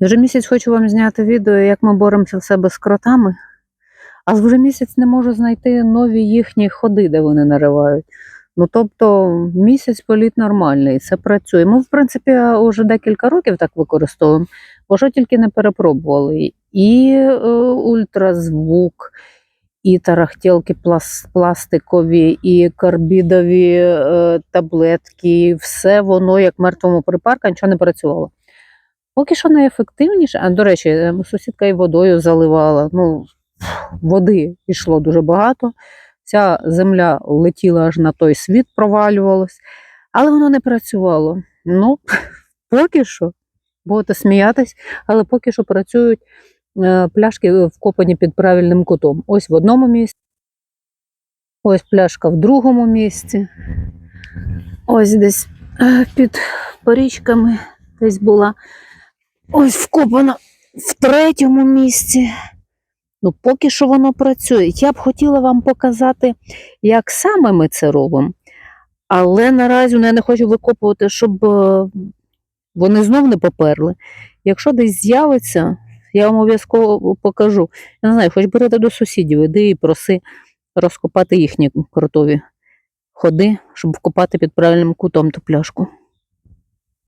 Вже місяць хочу вам зняти відео, як ми боремося в себе з кротами, а вже місяць не можу знайти нові їхні ходи, де вони наривають. Ну тобто місяць політ нормальний, це працює. Ми, в принципі, вже декілька років так використовуємо, бо що тільки не перепробували. І е, ультразвук, і тарахтілки пластикові, і карбідові е, таблетки, все воно як мертвому припарка, нічого не працювало. Поки що найефективніше, а до речі, е, сусідка і водою заливала. Ну, води йшло дуже багато. Ця земля летіла аж на той світ, провалювалась, але воно не працювало. Ну, поки що, будете сміятись, але поки що працюють е, пляшки вкопані під правильним кутом. Ось в одному місці, ось пляшка в другому місці. Ось десь е, під порічками десь була. Ось вкопана в третьому місці. Ну, поки що воно працює. Я б хотіла вам показати, як саме ми це робимо. Але наразі ну, я не хочу викопувати, щоб е, вони знов не поперли. Якщо десь з'явиться, я вам обов'язково покажу. Я не знаю, хоч берете до сусідів, іди і проси розкопати їхні крутові ходи, щоб вкопати під правильним кутом ту пляшку.